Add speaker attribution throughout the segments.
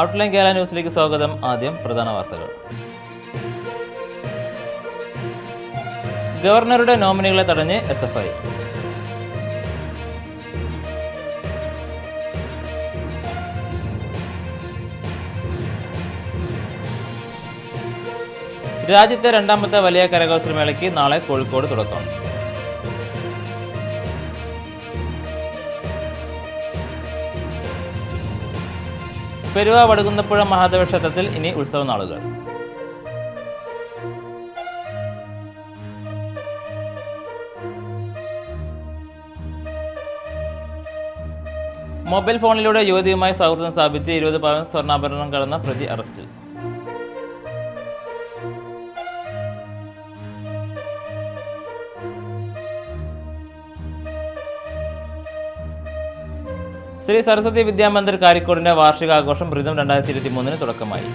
Speaker 1: Outline Kerala ന്യൂസിലേക്ക് സ്വാഗതം. ആദ്യം പ്രധാന വാർത്തകൾ. ഗവർണറുടെ നോമിനികളെ തടഞ്ഞ് എസ് എഫ് ഐ. രാജ്യത്തെ രണ്ടാമത്തെ വലിയ കരകൗശല മേളയ്ക്ക് നാളെ കോഴിക്കോട് തുടക്കം. പെരുവ വടകുന്നപ്പുഴ മഹാദേവ ക്ഷേത്രത്തിൽ ഇനി ഉത്സവ നാളുകൾ മൊബൈൽ ഫോണിലൂടെ യുവതിയുമായി സൗഹൃദം സ്ഥാപിച്ച് ഇരുപത് പവൻ സ്വർണാഭരണം കടന്ന പ്രതി അറസ്റ്റിൽ. ശ്രീ സരസ്വതി വിദ്യാമന്ദിർ കാരിക്കോടിന്റെ വാർഷികാഘോഷം ഋതം രണ്ടായിരത്തി ഇരുപത്തി മൂന്നിന് തുടക്കമായി.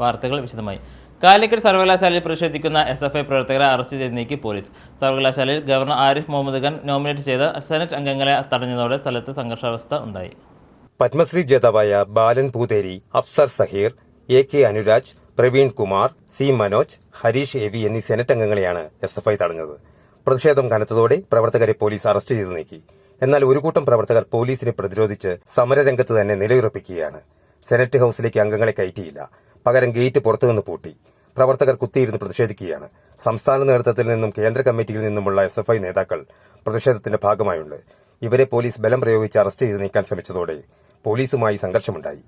Speaker 1: വാർത്തകൾ വിശദമായി. കാലിക്കറ്റ് സർവകലാശാലയിൽ പ്രതിഷേധിക്കുന്ന എസ് എഫ് ഐ പ്രവർത്തകരെ അറസ്റ്റ് ചെയ്ത് നീക്കി പോലീസ്. സർവകലാശാലയിൽ ഗവർണർ ആരിഫ് മുഹമ്മദ് ഖാൻ നോമിനേറ്റ് ചെയ്ത സെനറ്റ് അംഗങ്ങളെ തടഞ്ഞതോടെ സ്ഥലത്ത് സംഘർഷാവസ്ഥ ഉണ്ടായി.
Speaker 2: പത്മശ്രീ ജേതാവായ Balan Pootheri Afsar Zaheer A K Anuraj Praveen Kumar C Manoj Harish A V എന്നീ സെനറ്റ് അംഗങ്ങളെയാണ് എസ് എഫ് ഐ തടഞ്ഞത്. പ്രതിഷേധം കനത്തതോടെ പ്രവർത്തകരെ പോലീസ് അറസ്റ്റ് ചെയ്തു നീക്കി. എന്നാൽ ഒരു കൂട്ടം പ്രവർത്തകർ പോലീസിനെ പ്രതിരോധിച്ച് സമരരംഗത്ത് തന്നെ നിലയുറപ്പിക്കുകയാണ്. സെനറ്റ് ഹൌസിലേക്ക് അംഗങ്ങളെ കയറ്റിയില്ല. പകരം ഗേറ്റ് പുറത്തുനിന്ന് പൂട്ടി. പ്രവർത്തകർ കുത്തിയിരുന്ന് പ്രതിഷേധിക്കുകയാണ്. സംസ്ഥാന നേതൃത്വത്തിൽ നിന്നും കേന്ദ്ര കമ്മിറ്റിയിൽ നിന്നുമുള്ള എസ് എഫ് ഐ നേതാക്കൾ പ്രതിഷേധത്തിന്റെ ഭാഗമായുണ്ട്. ഇവരെ പോലീസ് ബലം പ്രയോഗിച്ച് അറസ്റ്റ് ചെയ്ത് നീക്കാൻ ശ്രമിച്ചതോടെ പോലീസുമായി സംഘർഷമുണ്ടായി.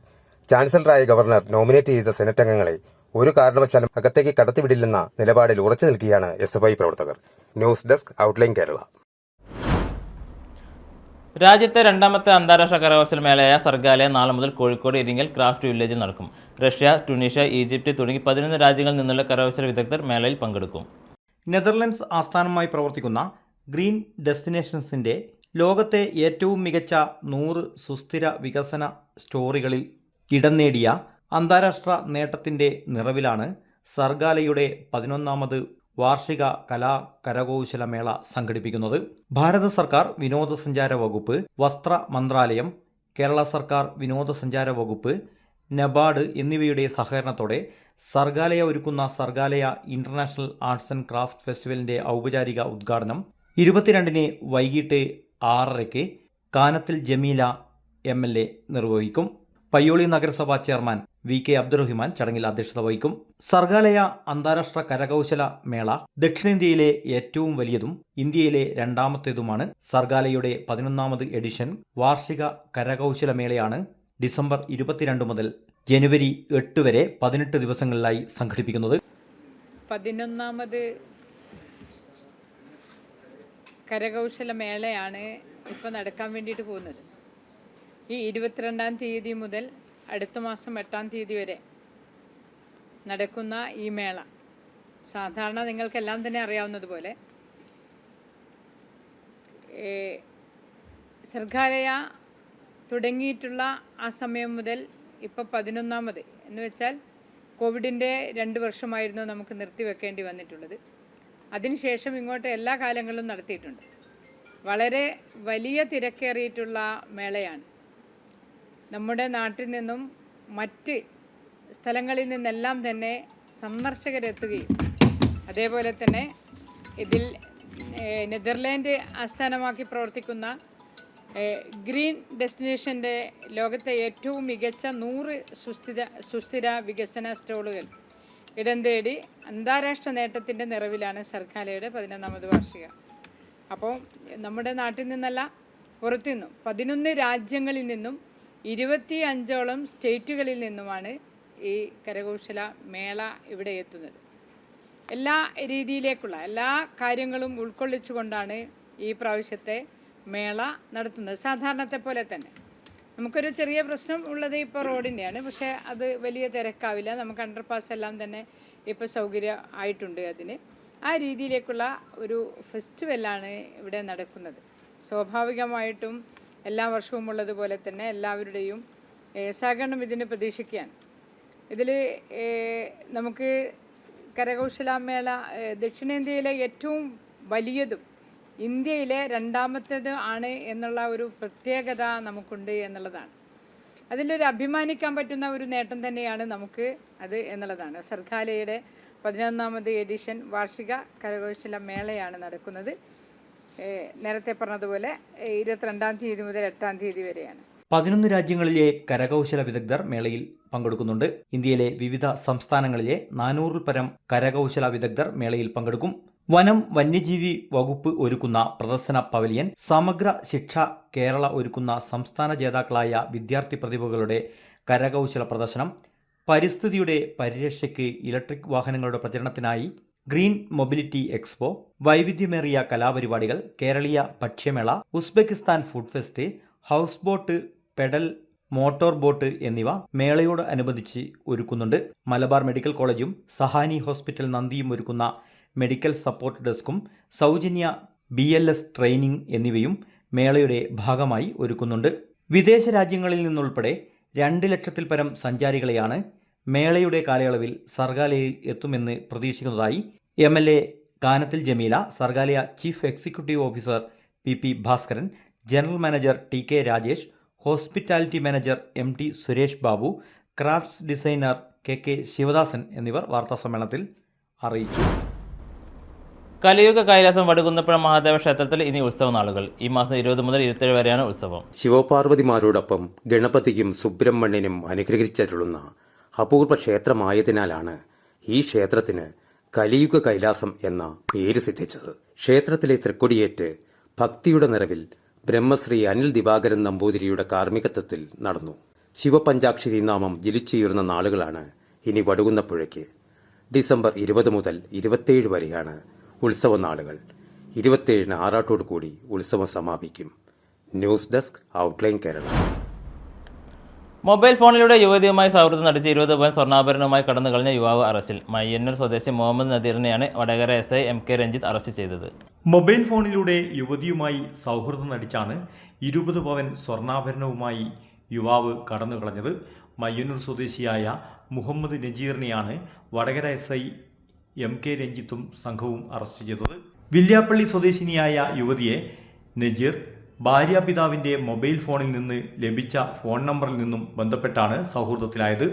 Speaker 2: ചാൻസലറായ ഗവർണർ നോമിനേറ്റ് ചെയ്ത സെനറ്റ് അംഗങ്ങളെ ഒരു കാരണവശാലും അകത്തേക്ക് കടത്തിവിടില്ലെന്ന നിലപാടിൽ ഉറച്ചു നിൽക്കുകയാണ് എസ് എഫ് ഐ പ്രവർത്തകർ. News desk outline Kerala.
Speaker 1: രാജ്യത്തെ രണ്ടാമത്തെ അന്താരാഷ്ട്ര കരകൗശല മേളയായ സർഗാലയ നാളെ മുതൽ കോഴിക്കോട് ഇരിങ്ങൽ ക്രാഫ്റ്റ് വില്ലേജിൽ നടക്കും. റഷ്യ ടുണീഷ്യ ഈജിപ്റ്റ് തുടങ്ങി പതിനൊന്ന് രാജ്യങ്ങളിൽ നിന്നുള്ള കരകൗശല വിദഗ്ധർ മേളയിൽ പങ്കെടുക്കും.
Speaker 3: നെതർലൻഡ്സ് ആസ്ഥാനമായി പ്രവർത്തിക്കുന്ന ഗ്രീൻ ഡെസ്റ്റിനേഷൻസിന്റെ ലോകത്തെ ഏറ്റവും മികച്ച നൂറ് സുസ്ഥിര വികസന സ്റ്റോറികളിൽ ഇടം നേടിയ അന്താരാഷ്ട്ര നേട്ടത്തിന്റെ നിറവിലാണ് സർഗാലയുടെ പതിനൊന്നാമത് വാർഷിക കലാ കരകൗശല മേള സംഘടിപ്പിക്കുന്നത്. ഭാരത സർക്കാർ വിനോദസഞ്ചാര വകുപ്പ് വസ്ത്ര മന്ത്രാലയം കേരള സർക്കാർ വിനോദസഞ്ചാര വകുപ്പ് നബാർഡ് എന്നിവയുടെ സഹകരണത്തോടെ സർഗാലയ ഒരുക്കുന്ന Sargaalaya international arts and craft ഫെസ്റ്റിവലിന്റെ ഔപചാരിക ഉദ്ഘാടനം ഇരുപത്തിരണ്ടിന് വൈകിട്ട് ആറരയ്ക്ക് കാനത്തിൽ ജമീല എ നിർവഹിക്കും. പയ്യോളി നഗരസഭാ ചെയർമാൻ വി കെ അബ്ദുറഹിമാൻ ചടങ്ങിൽ അധ്യക്ഷത വഹിക്കും. സർഗാലയ അന്താരാഷ്ട്ര കരകൗശല മേള ദക്ഷിണേന്ത്യയിലെ ഏറ്റവും വലിയതും ഇന്ത്യയിലെ രണ്ടാമത്തേതുമാണ് സർഗാലയുടെ പതിനൊന്നാമത് എഡിഷൻ വാർഷിക കരകൗശല മേളയാണ് ഡിസംബർ ഇരുപത്തിരണ്ട് മുതൽ ജനുവരി എട്ട് വരെ പതിനെട്ട് ദിവസങ്ങളിലായി സംഘടിപ്പിക്കുന്നത്.
Speaker 4: പതിനൊന്നാമത് കരകൗശല മേളയാണ് ഇപ്പോൾ നടക്കാൻ വേണ്ടിയിട്ട് പോകുന്നത്. ഈ ഇരുപത്തിരണ്ടാം തീയതി മുതൽ അടുത്ത മാസം എട്ടാം തീയതി വരെ നടക്കുന്ന ഈ മേള. സാധാരണ നിങ്ങൾക്കെല്ലാം തന്നെ അറിയാവുന്നതുപോലെ സർഗാലയ തുടങ്ങിയിട്ടുള്ള ആ സമയം മുതൽ ഇപ്പോൾ പതിനൊന്നാമത് എന്ന് വെച്ചാൽ കോവിഡിന്റെ രണ്ട് വർഷമായിരുന്നു നമുക്ക് നിർത്തിവെക്കേണ്ടി വന്നിട്ടുള്ളത്. അതിനുശേഷം ഇങ്ങോട്ട് എല്ലാ കാലങ്ങളിലും നടത്തിയിട്ടുണ്ട്. വളരെ വലിയ തിരക്കേറിയിട്ടുള്ള മേളയാണ്. നമ്മുടെ നാട്ടിൽ നിന്നും മറ്റ് സ്ഥലങ്ങളിൽ നിന്നെല്ലാം തന്നെ സന്ദർശകരെത്തുകയും അതേപോലെ തന്നെ ഇതിൽ നെതർലാൻഡ് ആസ്ഥാനമാക്കി പ്രവർത്തിക്കുന്ന ഗ്രീൻ ഡെസ്റ്റിനേഷന്റെ ലോകത്തെ ഏറ്റവും മികച്ച നൂറ് സുസ്ഥിര സുസ്ഥിര വികസന സ്റ്റോളുകൾ ഇടം തേടി അന്താരാഷ്ട്ര നേട്ടത്തിന്റെ നിറവിലാണ് സർക്കാലയുടെ പതിനൊന്നാമത് വാർഷിക. അപ്പോൾ നമ്മുടെ നാട്ടിൽ നിന്നല്ല പുറത്തു നിന്നും പതിനൊന്ന് രാജ്യങ്ങളിൽ നിന്നും ഇരുപത്തി അഞ്ചോളം സ്റ്റേറ്റുകളിൽ നിന്നുമാണ് ഈ കരകൗശല മേള ഇവിടെ എത്തുന്നത്. എല്ലാ രീതിയിലേക്കുള്ള എല്ലാ കാര്യങ്ങളും ഉൾക്കൊള്ളിച്ചുകൊണ്ടാണ് ഈ പ്രാവശ്യത്തെ മേള നടത്തുന്നത്. സാധാരണത്തെ പോലെ തന്നെ. നമുക്കൊരു ചെറിയ പ്രശ്നം ഉള്ളത് ഇപ്പോൾ റോഡിന്റെയാണ് പക്ഷേ അത് വലിയ തിരക്കാവില്ല. നമുക്ക് അണ്ടർപാസ് എല്ലാം തന്നെ ഇപ്പോൾ സൗകര്യം ആയിട്ടുണ്ട് അതിന്. ആ രീതിയിലേക്കുള്ള ഒരു ഫെസ്റ്റിവലാണ് ഇവിടെ നടക്കുന്നത്. സ്വാഭാവികമായിട്ടും എല്ലാ വർഷവും ഉള്ളതുപോലെ തന്നെ എല്ലാവരുടെയും സഹകരണം ഇതിന് പ്രതീക്ഷിക്കുകയാണ്. ഇതിൽ നമുക്ക് കരകൗശല മേള ദക്ഷിണേന്ത്യയിലെ ഏറ്റവും വലിയതും ഇന്ത്യയിലെ രണ്ടാമത്തേത് ആണ് എന്നുള്ള ഒരു പ്രത്യേകത നമുക്കുണ്ട് എന്നുള്ളതാണ്. അതിലൊരു അഭിമാനിക്കാൻ പറ്റുന്ന ഒരു നേട്ടം തന്നെയാണ് നമുക്ക് അത് എന്നുള്ളതാണ്. സർഗാലയുടെ പതിനൊന്നാമത് എഡിഷൻ വാർഷിക കരകൗശല മേളയാണ് നടക്കുന്നത്. നേരത്തെ പറഞ്ഞതുപോലെ ഇരുപത്തിരണ്ടാം തീയതി മുതൽ എട്ടാം തീയതി വരെയാണ്.
Speaker 3: പതിനൊന്ന് രാജ്യങ്ങളിലെ കരകൗശല വിദഗ്ധർ മേളയിൽ പങ്കെടുക്കുന്നുണ്ട്. ഇന്ത്യയിലെ വിവിധ സംസ്ഥാനങ്ങളിലെ നാനൂറിൽ പരം കരകൗശല വിദഗ്ധർ മേളയിൽ പങ്കെടുക്കും. വനം വന്യജീവി വകുപ്പ് ഒരുക്കുന്ന പ്രദർശന പവലിയൻ സമഗ്ര ശിക്ഷ കേരള ഒരുക്കുന്ന സംസ്ഥാന ജേതാക്കളായ വിദ്യാർത്ഥി പ്രതിഭകളുടെ കരകൗശല പ്രദർശനം പരിസ്ഥിതിയുടെ പരിരക്ഷയ്ക്ക് ഇലക്ട്രിക് വാഹനങ്ങളുടെ പ്രചരണത്തിനായി ഗ്രീൻ മൊബിലിറ്റി എക്സ്പോ വൈവിധ്യമേറിയ കലാപരിപാടികൾ കേരളീയ ഭക്ഷ്യമേള Uzbekistan food fest house boat pedal motor boat എന്നിവ മേളയോട് അനുബന്ധിച്ച് ഒരുക്കുന്നുണ്ട്. മലബാർ മെഡിക്കൽ കോളേജും സഹാനി ഹോസ്പിറ്റൽ നന്ദിയും ഒരുക്കുന്ന മെഡിക്കൽ സപ്പോർട്ട് ഡെസ്കും സൗജന്യ ബി എൽ എസ് ട്രെയിനിംഗ് എന്നിവയും മേളയുടെ ഭാഗമായി ഒരുക്കുന്നുണ്ട്. വിദേശ രാജ്യങ്ങളിൽ നിന്നുൾപ്പെടെ രണ്ട് ലക്ഷത്തിൽ പരം സഞ്ചാരികളെയാണ് മേളയുടെ കാലയളവിൽ സർഗാലയിൽ എത്തുമെന്ന് പ്രതീക്ഷിക്കുന്നതായി M L A Kanathil Jameela Sargaalaya chief executive officer P P Bhaskaran general manager T K Rajesh hospitality manager M T Suresh Babu crafts designer K K Sivadasan എന്നിവർ വാർത്താ സമ്മേളനത്തിൽ അറിയിച്ചു.
Speaker 1: കലയുഗ കൈലാസം വടുകുന്നപ്പുഴ മഹാദേവ ക്ഷേത്രത്തിൽ ഇനി ഉത്സവ നാളുകൾ ഈ മാസം ഇരുപത് മുതൽ ഇരുപത്തേഴ് വരെയാണ് ഉത്സവം.
Speaker 2: ശിവപാർവതിമാരോടൊപ്പം ഗണപതിക്കും സുബ്രഹ്മണ്യനും അനുഗ്രഹിച്ചരുളുന്ന അപൂർവ ക്ഷേത്രമായതിനാലാണ് ഈ ക്ഷേത്രത്തിന് കലിയുഗ കൈലാസം എന്ന പേര് സിദ്ധിച്ചത്. ക്ഷേത്രത്തിലെ തൃക്കൊടിയേറ്റ് ഭക്തിയുടെ നിറവിൽ ബ്രഹ്മശ്രീ അനിൽ ദിവാകരൻ നമ്പൂതിരിയുടെ കാർമ്മികത്വത്തിൽ നടന്നു. ശിവപഞ്ചാക്ഷരി നാമം ജിലിച്ചുയർന്ന നാളുകളാണ് ഇനി വടുകുന്ന പുഴയ്ക്ക് ഡിസംബർ ഇരുപത് മുതൽ ഇരുപത്തേഴ് വരെയാണ് ഉത്സവ നാളുകൾ. ഇരുപത്തേഴിന് ആറാട്ടോടു കൂടി ഉത്സവം സമാപിക്കും. News desk outline Kerala.
Speaker 1: Mobile ഫോണിലൂടെ യുവതിയുമായി സൗഹൃദം നടിച്ച് ഇരുപത് പവൻ സ്വർണാഭരണവുമായി കടന്നു കളഞ്ഞ യുവാവ് അറസ്റ്റിൽ. മയ്യന്നൂർ സ്വദേശി Muhammad നദീറിനെയാണ് Vadakara S I M K Ranjith arrest ചെയ്തത്.
Speaker 3: മൊബൈൽ ഫോണിലൂടെ യുവതിയുമായി സൗഹൃദം നടിച്ചാണ് ഇരുപത് പവൻ സ്വർണാഭരണവുമായി യുവാവ് കടന്നു കളഞ്ഞത്. മയ്യന്നൂർ സ്വദേശിയായ Muhammad നജീറിനെയാണ് Vadakara S I M K രഞ്ജിത്തും സംഘവും അറസ്റ്റ് ചെയ്തത്. വില്യാപ്പള്ളി സ്വദേശിനിയായ യുവതിയെ നജീർ ഭാര്യാപിതാവിന്റെ മൊബൈൽ ഫോണിൽ നിന്ന് ലഭിച്ച ഫോൺ നമ്പറിൽ നിന്നും ബന്ധപ്പെട്ടാണ് സൗഹൃദത്തിലായത്.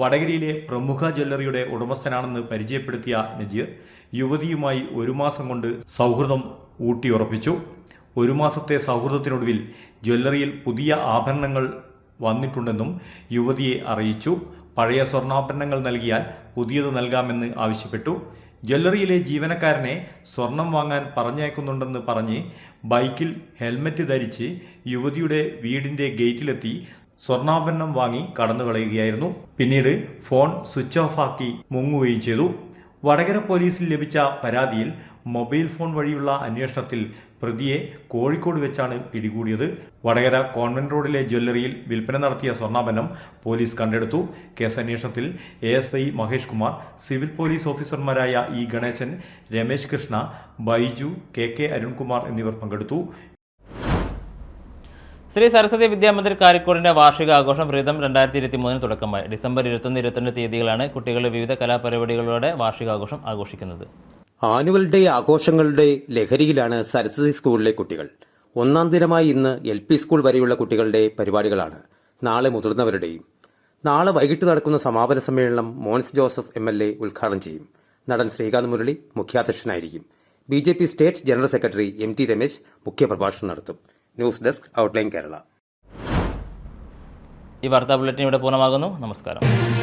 Speaker 3: വടകരയിലെ പ്രമുഖ ജ്വല്ലറിയുടെ ഉടമസ്ഥനാണെന്ന് പരിചയപ്പെടുത്തിയ നജീർ യുവതിയുമായി ഒരു മാസം കൊണ്ട് സൗഹൃദം ഊട്ടിയുറപ്പിച്ചു. ഒരു മാസത്തെ സൗഹൃദത്തിനൊടുവിൽ ജ്വല്ലറിയിൽ പുതിയ ആഭരണങ്ങൾ വന്നിട്ടുണ്ടെന്നും യുവതിയെ അറിയിച്ചു. പഴയ സ്വർണാഭരണങ്ങൾ നൽകിയാൽ പുതിയത് നൽകാമെന്ന് ആവശ്യപ്പെട്ടു. ജ്വല്ലറിയിലെ ജീവനക്കാരനെ സ്വർണം വാങ്ങാൻ പറഞ്ഞയക്കുന്നുണ്ടെന്ന് പറഞ്ഞ് ബൈക്കിൽ ഹെൽമറ്റ് ധരിച്ച് യുവതിയുടെ വീടിന്റെ ഗേറ്റിലെത്തി സ്വർണാഭരണം വാങ്ങി കടന്നു കളയുകയായിരുന്നു പിന്നീട് ഫോൺ സ്വിച്ച് ഓഫ് ആക്കി മുങ്ങുകയും ചെയ്തു. വടകര പോലീസിൽ ലഭിച്ച പരാതിയിൽ മൊബൈൽ ഫോൺ വഴിയുള്ള അന്വേഷണത്തിൽ പ്രതിയെ കോഴിക്കോട് വെച്ചാണ് പിടികൂടിയത്. വടകര കോൺവെന്റ് റോഡിലെ ജ്വല്ലറിയിൽ വിൽപ്പന നടത്തിയ സ്വർണാഭരണം പോലീസ് കണ്ടെടുത്തു. കേസ് അന്വേഷണത്തിൽ A S I Mahesh Kumar civil police ഓഫീസർമാരായ E Ganesan Ramesh Krishna Baiju K K Arunkumar എന്നിവർ പങ്കെടുത്തു.
Speaker 1: ശ്രീ സരസ്വതി വിദ്യാമന്ദിർ കാരിക്കോടിന്റെ വാർഷിക ആഘോഷം പ്രീതം രണ്ടായിരത്തി ഇരുപത്തി മൂന്നിന് തുടക്കമായി. ഡിസംബർ ഇരുപത്തൊന്ന് ഇരുപത്തിരണ്ട് തീയതികളാണ് കുട്ടികളുടെ വിവിധ കലാപരിപാടികളോടെ വാർഷികാഘോഷം ആഘോഷിക്കുന്നത്.
Speaker 2: ആനുവൽ ഡേ ആഘോഷങ്ങളുടെ ലഹരിയിലാണ് സരസ്വതി സ്കൂളിലെ കുട്ടികൾ. ഒന്നാം ദിനമായി ഇന്ന് എൽ പി സ്കൂൾ വരെയുള്ള കുട്ടികളുടെ പരിപാടികളാണ് നാളെ മുതിർന്നവരുടെയും. നാളെ വൈകിട്ട് നടക്കുന്ന സമാപന സമ്മേളനം Mons Joseph M L A ഉദ്ഘാടനം ചെയ്യും. നടൻ Sreekanth Murali മുഖ്യാധ്യക്ഷനായിരിക്കും. B J P state general secretary M T Ramesh മുഖ്യപ്രഭാഷണം നടത്തും. News desk outline Kerala.
Speaker 1: ഈ വാർത്താ ബുള്ളറ്റിൻ ഇവിടെ പൂർണമാകുന്നു. നമസ്കാരം.